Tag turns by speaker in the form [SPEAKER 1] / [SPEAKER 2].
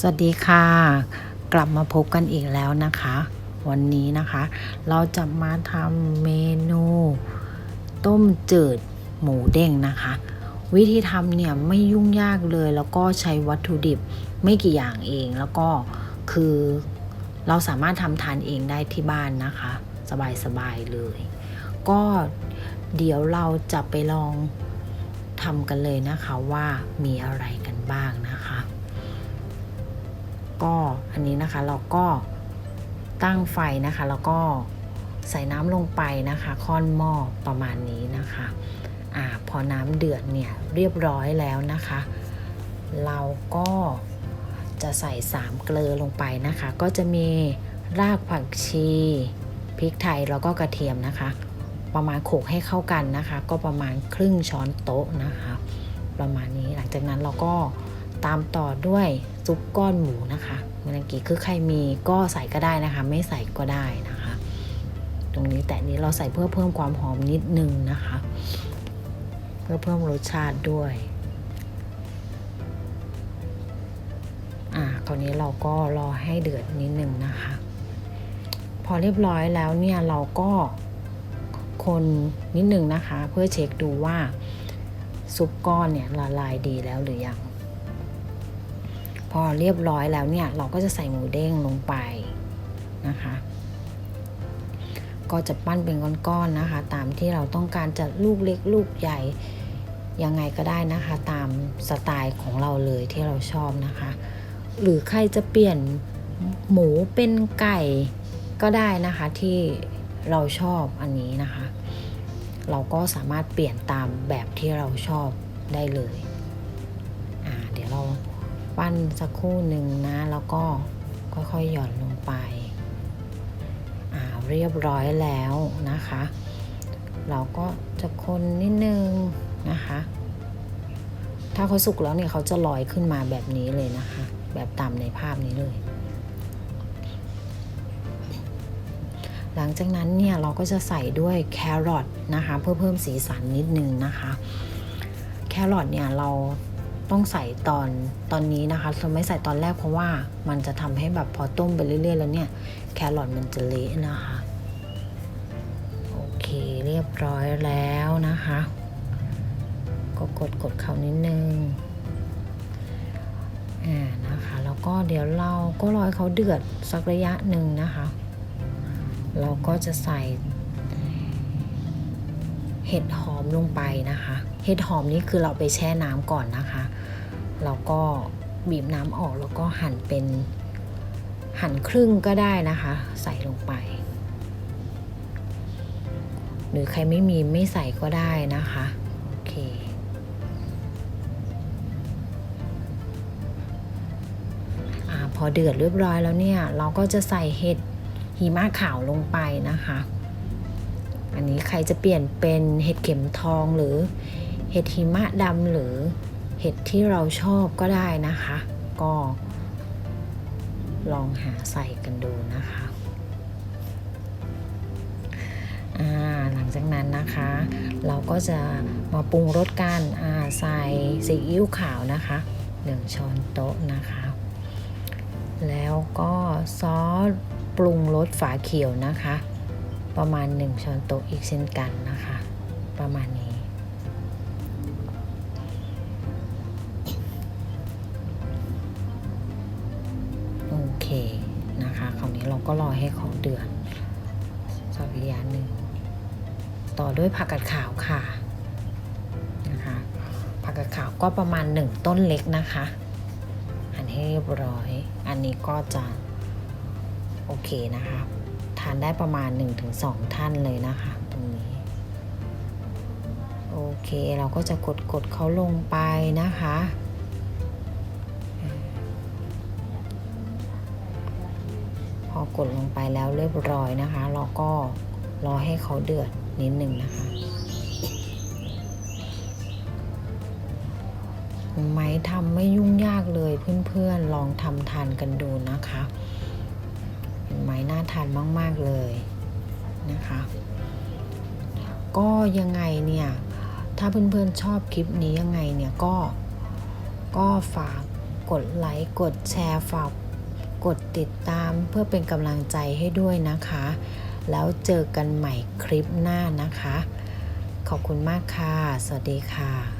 [SPEAKER 1] สวัสดีค่ะ กลับมาพบกันอีกแล้วนะคะ วันนี้นะคะ เราจะมาทำเมนู ต้มจืดหมูเด้งนะคะ วิธีทำเนี่ยไม่ยุ่งยากเลยแล้วก็ใช้วัตถุดิบไม่กี่อย่างเองแล้วก็คือ เราสามารถทำทานเองได้ที่บ้านนะคะ สบายๆเลย ก็เดี๋ยวเราจะไปลองทำกันเลยนะคะว่ามีอะไรกันบ้างนะคะ ก็อันนี้นะคะเราก็ตั้งไฟนะคะ แล้วก็ใส่น้ำลงไปนะคะค่อนหม้อประมาณนี้นะคะอ่าพอน้ำเดือดเนี่ยเรียบร้อยแล้วนะคะ เราก็จะใส่สามเกลือลงไปนะคะ ก็จะมีรากผักชีพริกไทยแล้วก็กระเทียมนะคะ ประมาณโขกให้เข้ากันนะคะ ก็ประมาณครึ่งช้อนโต๊ะนะคะ ประมาณนี้หลังจากนั้นเราก็ ตามต่อด้วยซุปก้อนหมูนะคะเมื่อกี้คือใครมีก็ใส่ก็ได้นะคะ ไม่ใส่ก็ได้นะคะ ตรงนี้แต่นี้เราใส่เพื่อเพิ่มความหอมนิดนึงนะคะ เพื่อเพิ่มรสชาติด้วยอ่าคราวนี้เราก็รอให้เดือดนิดนึงนะคะ พอเรียบร้อยแล้วเนี่ยเราก็คนนิดนึงนะคะ เพื่อเช็คดูว่าซุปก้อนเนี่ยละลายดีแล้วหรือยัง อเรียบร้อยแล้วเนี่ยเราก็จะใส่หมูเด้งลงไปนะคะ ก็จะปั้นเป็นก้อนๆนะคะ ตามที่เราต้องการจะลูกเล็กลูกใหญ่ยังไงก็ได้นะคะ ตามสไตล์ของเราเลยที่เราชอบนะคะ หรือใครจะเปลี่ยนหมูเป็นไก่ก็ได้นะคะที่เราชอบอันนี้นะคะ เราก็สามารถเปลี่ยนตามแบบที่เราชอบได้เลย อ่า เดี๋ยวเรา ปั้นสักครู่หนึ่งนะ แล้วก็ค่อยๆหย่อนลงไปอ่าเรียบร้อยแล้วนะคะ เราก็จะคนนิดนึงนะคะ ถ้าเขาสุกแล้วเนี่ยเขาจะลอยขึ้นมาแบบนี้เลยนะคะ แบบตามในภาพนี้เลย หลังจากนั้นเนี่ยเราก็จะใส่ด้วยแครอทนะคะ เพื่อเพิ่มสีสันนิดนึงนะคะ แครอทเนี่ยเรา ต้องใส่ตอนตอนนี้นะคะเราไม่ใส่ตอนแรกเพราะว่ามันจะทำให้แบบพอต้มไปเรื่อยๆ แล้วเนี่ย แครอทมันจะเละนะคะ โอเคเรียบร้อยแล้วนะคะ ก็กดกดเขานิดนึงอ่านะคะ แล้วก็เดี๋ยวเราก็รอให้เขาเดือดสักระยะหนึ่งนะคะ เราก็จะใส่เห็ดหอมลงไปนะคะ เห็ดหอมนี่คือเราไปแช่น้ำก่อนนะคะ เราก็บีบน้ำออกแล้วก็หั่นเป็นหั่นครึ่งก็ได้นะคะ ใส่ลงไป หรือใครไม่มีไม่ใส่ก็ได้นะคะโอเคอพอเดือดเรียบร้อยแล้วเนี่ย เราก็จะใส่เห็ดหิมะขาวลงไปนะคะ อันนี้ใครจะเปลี่ยนเป็นเห็ดเข็มทองหรือเห็ดหิมะดำหรือ เห็ดที่เราชอบก็ได้นะคะ ก็ลองหาใส่กันดูนะคะหลังจากนั้นนะคะ เราก็จะมาปรุงรสกันใส่ซีอิ๊วขาวนะคะ1ช้อนโต๊ะนะคะ แล้วก็ซอสปรุงรสฝาเขียวนะคะ ประมาณ 1 ช้อนโต๊ะอีกเช่นกันนะคะ ประมาณนี้ เราก็รอให้เขาเดือดสักระยะหนึ่งต่อด้วยผักกาดขาวค่ะนะคะผักกาดขาวก็ประมาณ 1 ต้นเล็กนะคะอันให้เรียบร้อย อันนี้ก็จะโอเคนะคะทานได้ประมาณ 1-2 ท่านเลยนะคะตรงนี้โอเคเราก็จะกดกดเขาลงไปนะคะ กดลงไปแล้วเรียบร้อยนะคะ เราก็รอให้เขาเดือดนิดหนึ่งนะคะไหมทำไม่ยุ่งยากเลยเพื่อนๆ ลองทำทานกันดูนะคะเห็นไหมน่าทานมาก ๆ เลยนะคะ ก็ยังไงเนี่ย ถ้าเพื่อนๆชอบคลิปนี้ยังไงเนี่ยก็ก็ฝากกดไลค์ กดแชร์ ฝาก กดติดตามเพื่อเป็นกำลังใจให้ด้วยนะคะ แล้วเจอกันใหม่คลิปหน้านะคะ ขอบคุณมากค่ะ สวัสดีค่ะ